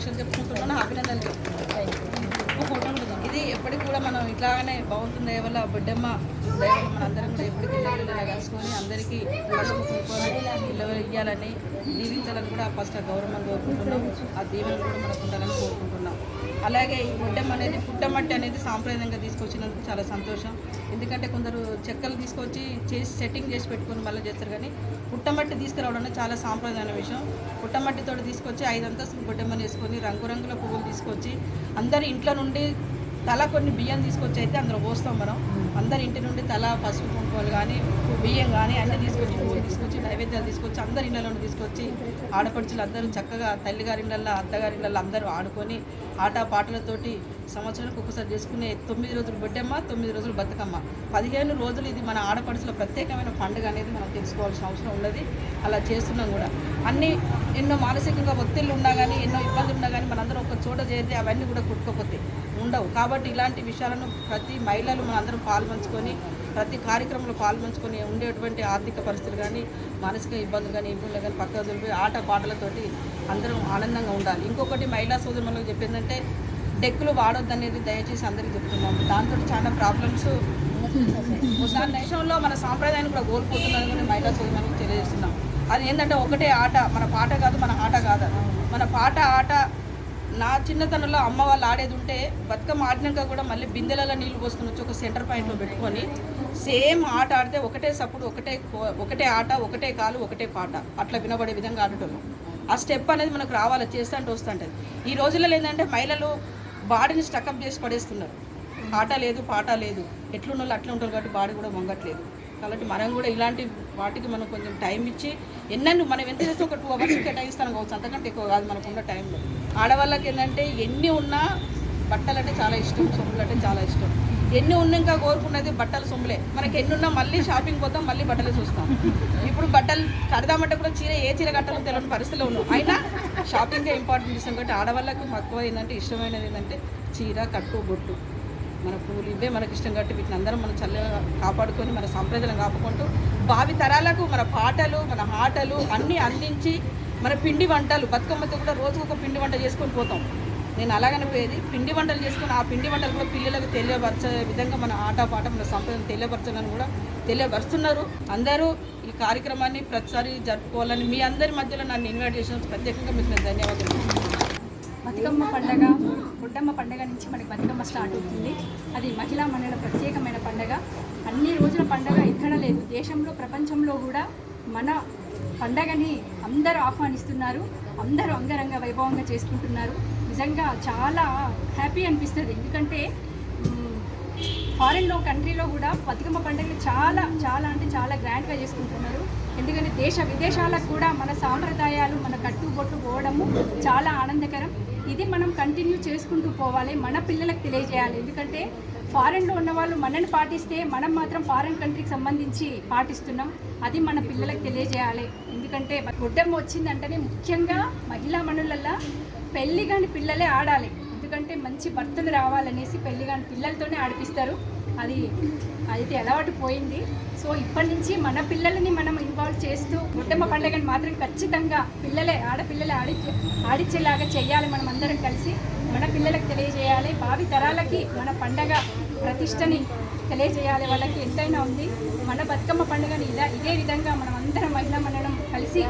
Function చెప్పుకుంటున్నాను అభినందనలు. చెప్తున్నాను ఇది ఎప్పటికి కూడా మనం ఇట్లాగానే బాగుంటుంది. వల్ల బిడ్డమ్మ దయవల్ల మనందరం కూడా ఎప్పటికీ కలుసుకొని అందరికీ ఇళ్ళ ఇవ్వాలని దీవించాలని కూడా ఫస్ట్ ఆ గౌరవం కోరుకుంటున్నాం. ఆ దీవెన కూడా మనకు ఉండాలని కోరుకుంటున్నాం. అలాగే ఈ గుడ్డం అనేది పుట్టమట్టి అనేది సాంప్రదాయంగా తీసుకొచ్చినందుకు చాలా సంతోషం. ఎందుకంటే కొందరు చెక్కలు తీసుకొచ్చి చేసి సెట్టింగ్ చేసి పెట్టుకొని మళ్ళీ చేస్తారు కానీ పుట్టమట్టి తీసుకురావడం చాలా సాంప్రదాయమైన విషయం. పుట్టమట్టితో తీసుకొచ్చి ఐదంతస్తులు అంతస్తులు వేసుకొని రంగురంగుల పువ్వులు తీసుకొచ్చి అందరి ఇంట్లో నుండి తల కొన్ని బియ్యం తీసుకొచ్చి అయితే అందులో పోస్తాం మనం. అందరి ఇంటి నుండి తల పసుపు కుంకుమలు కానీ బియ్యం కానీ అన్నీ తీసుకొచ్చి పువ్వులు తీసుకొచ్చి నైవేద్యాలు తీసుకొచ్చి అందరి ఇళ్ళలో నుండి తీసుకొచ్చి ఆడపడుచులు అందరూ చక్కగా తల్లిగారి ఇళ్ళల్లో అత్తగారి ఇళ్ళల్లో అందరూ ఆడుకొని ఆట పాటలతోటి సంవత్సరానికి ఒకసారి చేసుకునే తొమ్మిది రోజులు బొడ్డమ్మ తొమ్మిది రోజులు బతుకమ్మ. పదిహేను రోజులు ఇది మన ఆడపడుచుల ప్రత్యేకమైన పండుగ అనేది మనం తెలుసుకోవాల్సిన అవసరం ఉన్నది. అలా చేస్తున్నాం కూడా. అన్ని ఎన్నో మానసికంగా ఒత్తిళ్ళు ఉన్నా కానీ ఎన్నో ఇబ్బందులు ఉన్నా కానీ మనందరం ఒక చోట చేరితే అవన్నీ కూడా కుట్టుకోపోతాయి ఉండవు. కాబట్టి ఇలాంటి విషయాలను ప్రతి మహిళలు మనందరం పాల్పంచుకొని ప్రతి కార్యక్రమంలో పాల్పంచుకొని ఉండేటువంటి ఆర్థిక పరిస్థితులు కానీ మానసిక ఇబ్బందులు కానీ ఇబ్బందులు కానీ పక్క ఆట పాటలతోటి అందరం ఆనందంగా ఉండాలి. ఇంకొకటి మహిళా సోదరులకు చెప్పిందంటే డెక్కులు వాడొద్దనేది దయచేసి అందరికీ చెప్తున్నాము దాంతో చాలా ప్రాబ్లమ్స్ దాని దేశంలో మన సాంప్రదాయాన్ని కూడా కోల్పోతున్నది కూడా మహిళా సోదరులకు తెలియజేస్తున్నాం. అది ఏంటంటే ఒకటే ఆట మన పాట కాదు మన ఆట కాదు. మన పాట ఆట నా చిన్నతనంలో అమ్మ వాళ్ళు ఆడేది ఉంటే బతుకమ్మ ఆడినాక కూడా మళ్ళీ బిందెలలో నీళ్ళు పోసుకొని వచ్చి ఒక సెంటర్ పాయింట్లో పెట్టుకొని సేమ్ ఆట ఆడితే ఒకటే సప్పుడు ఒకటే కో- ఒకటే ఆట ఒకటే కాలు ఒకటే పాట. అట్లా వినబడే విధంగా ఆడటం ఆ స్టెప్ అనేది మనకు రావాలి చేస్తుంటే వస్తుంటుంది ఈ రోజుల్లో ఏంటంటే మహిళలు బాడీని స్టకప్ చేసి పడేస్తున్నారు. ఆట లేదు పాట లేదు. ఎట్లున్న వాళ్ళు అట్లా ఉంటారు కాబట్టి బాడీ కూడా వంగట్లేదు. కాబట్టి మనం కూడా ఇలాంటి వాటికి మనం కొంచెం టైం ఇచ్చి ఎన్నెన్ని మనం ఎంత చేస్తే ఒక టూ అవర్స్ కేటాయిస్తాను కావచ్చు. అంతకంటే ఎక్కువ కాదు మనకున్న టైంలో ఆడవాళ్ళకి ఏంటంటే ఎన్ని ఉన్నా బట్టలు అంటే చాలా ఇష్టం సొమ్ములు అంటే చాలా ఇష్టం. ఎన్ని ఉన్నాక కోరుకున్నది బట్టలు సొమ్ములే. మనకి ఎన్ని ఉన్నా మళ్ళీ షాపింగ్ పోతాం మళ్ళీ బట్టలు చూస్తాం. ఇప్పుడు బట్టలు కడదామంటే కూడా చీర ఏ చీర కట్టాలో తెలియని పరిస్థితిలో ఉన్నాం. అయినా షాపింగే ఇంపార్టెంట్ ఇస్తాం కాబట్టి ఆడవాళ్ళకి మక్కువ ఏంటంటే ఇష్టమైనది ఏంటంటే చీర కట్టు బొట్టు. మన పూలు ఇవే మనకి ఇష్టం కాబట్టి వీటిని అందరం మనం చల్లగా కాపాడుకొని మన సంప్రదాయం కాపాడుకుంటూ భావి తరాలకు మన పాటలు మన ఆటలు అన్నీ అందించి మన పిండి వంటలు బతుకమ్మతో కూడా రోజుకు ఒక పిండి వంట చేసుకొని పోతాం. నేను అలాగనిపోయేది పిండి వంటలు చేసుకుని ఆ పిండి వంటలు కూడా పిల్లలకు తెలియపరచే విధంగా మన ఆట పాట మన సంప్రదాయం తెలియపరచాలని కూడా తెలియపరుస్తున్నారు. అందరూ ఈ కార్యక్రమాన్ని ప్రతిసారి జరుపుకోవాలని మీ అందరి మధ్యలో నన్ను ఇన్వైట్ చేసినందుకు ప్రత్యేకంగా మీకు నేను ధన్యవాదాలు బతుకమ్మ పండగ గుడ్డమ్మ పండగ నుంచి మనకి బతుకమ్మ స్టార్ట్ అవుతుంది. అది మహిళా మండల ప్రత్యేకమైన పండగ. అన్ని రోజుల పండగ ఎక్కడ లేదు. దేశంలో ప్రపంచంలో కూడా మన పండగని అందరూ ఆహ్వానిస్తున్నారు. అందరూ అంగరంగ వైభవంగా చేసుకుంటున్నారు. నిజంగా చాలా హ్యాపీ అనిపిస్తుంది. ఎందుకంటే ఫారెన్లో ఫారిన్లో కంట్రీలో కూడా బతుకమ్మ పండుగలు చాలా చాలా అంటే చాలా గ్రాండ్గా చేసుకుంటున్నారు. ఎందుకంటే దేశ విదేశాలకు కూడా మన సాంప్రదాయాలు మన కట్టుబొట్టు పోవడము చాలా ఆనందకరం. ఇది మనం కంటిన్యూ చేసుకుంటూ పోవాలి మన పిల్లలకు తెలియజేయాలి. ఎందుకంటే ఫారెన్లో ఉన్న వాళ్ళు మనని పాటిస్తే మనం మాత్రం ఫారెన్ కంట్రీకి సంబంధించి పాటిస్తున్నాం. అది మన పిల్లలకు తెలియజేయాలి. ఎందుకంటే గుడ్డమ్మ వచ్చిందంటేనే ముఖ్యంగా మహిళా మనులల్లో పెళ్ళి కాని పిల్లలే ఆడాలి. ఎందుకంటే మంచి భర్తలు రావాలనేసి పెళ్ళి కాని పిల్లలతోనే ఆడిపిస్తారు. అది అయితే అలవాటు పోయింది. సో ఇప్పటి నుంచి మన పిల్లలని మనం ఇన్వాల్వ్ చేస్తూ గుడ్డమ్మ పండుగని మాత్రం ఖచ్చితంగా పిల్లలే ఆడపిల్లలే ఆడి ఆడిచ్చేలాగా చేయాలి మనం అందరం కలిసి. మన పిల్లలకు తెలియజేయాలి. భావి తరాలకి మన పండగ ప్రతిష్టని తెలియజేయాలి. వాళ్ళకి ఎంతైనా ఉంది. మన బతుకమ్మ పండుగని ఇలా ఇదే విధంగా మనం అందరం మహిళా మండలం కలిసి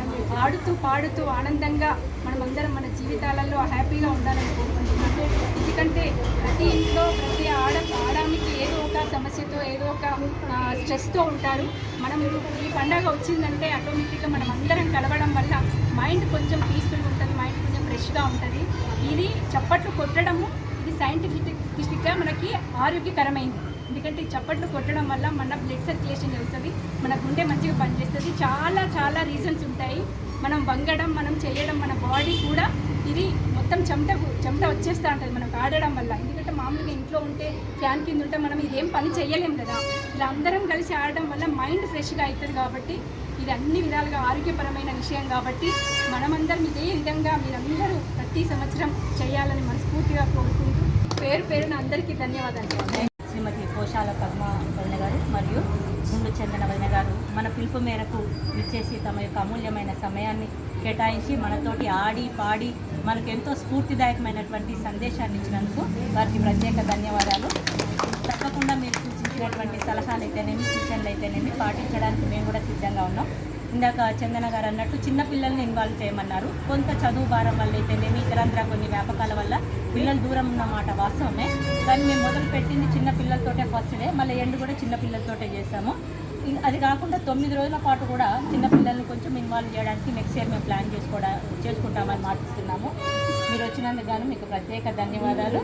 ఆడుతూ పాడుతూ ఆనందంగా మనం అందరం మన జీవితాలలో హ్యాపీగా ఉండాలని కోరుకుంటున్నాను. ఎందుకంటే ప్రతి ఇంట్లో ప్రతి ఆడ ఆడానికి ఏదో ఒక సమస్యతో ఏదో ఒక స్ట్రెస్తో ఉంటారు. మనం ఈ పండగ వచ్చిందంటే ఆటోమేటిక్గా మనం అందరం కలవడం వల్ల మైండ్ కొంచెం పీస్ఫుల్గా ఫ్రెష్గా ఉంటుంది. ఇది చప్పట్లు కొట్టడము ఇది సైంటిఫిక్గా మనకి ఆరోగ్యకరమైంది. ఎందుకంటే చప్పట్లు కొట్టడం వల్ల మన బ్లడ్ సర్క్యులేషన్ జరుగుతుంది మన గుండె మంచిగా పనిచేస్తుంది. చాలా చాలా రీజన్స్ ఉంటాయి. మనం వంగడం మనం చేయడం మన బాడీ కూడా ఇది మొత్తం చెమట చెమట వచ్చేస్తూ ఉంటుంది మనకు ఆడడం వల్ల. ఎందుకంటే మామూలుగా ఇంట్లో ఉంటే ఫ్యాన్ కింద ఉంటే మనం ఇదేం పని చేయలేం కదా. ఇలా అందరం కలిసి ఆడడం వల్ల మైండ్ ఫ్రెష్గా అవుతుంది కాబట్టి ఇది అన్ని విధాలుగా ఆరోగ్యపరమైన విషయం కాబట్టి మనమందరం ఇదే విధంగా మీరందరూ ప్రతి సంవత్సరం చేయాలని మనస్ఫూర్తిగా కోరుకుంటూ పేరు పేరున అందరికీ ధన్యవాదాలు. శ్రీమతి కోశాల పద్మ వదిన గారు మరియు ముందు చందన వదిన గారు మన పిలుపు మేరకు విచ్చేసి తమ యొక్క అమూల్యమైన సమయాన్ని కేటాయించి మనతోటి ఆడి పాడి మనకు ఎంతో స్ఫూర్తిదాయకమైనటువంటి సందేశాన్ని ఇచ్చినందుకు వారికి ప్రత్యేక ధన్యవాదాలు. సూచించినటువంటి సలహాలు అయితేనేమి సూచనలు అయితేనేమి పాటించడానికి మేము కూడా సిద్ధంగా ఉన్నాం. ఇందాక చందన గారు అన్నట్టు చిన్నపిల్లల్ని ఇన్వాల్వ్ చేయమన్నారు. కొంత చదువు భారం వల్ల అయితేనేమి ఇతరంతర కొన్ని వ్యాపకాల వల్ల పిల్లలు దూరం ఉన్నమాట వాస్తవమే. కానీ మేము మొదలు పెట్టింది చిన్న పిల్లలతోటే ఫస్ట్ డే మళ్ళీ ఎండ్ కూడా చిన్న పిల్లలతోటే చేస్తాము. అది కాకుండా తొమ్మిది రోజుల పాటు కూడా చిన్న పిల్లల్ని కొంచెం ఇన్వాల్వ్ చేయడానికి నెక్స్ట్ ఇయర్ మేము ప్లాన్ చేసుకోవడా చేసుకుంటామని మాటిస్తున్నాము మీరు వచ్చినందుకు గాను మీకు ప్రత్యేక ధన్యవాదాలు.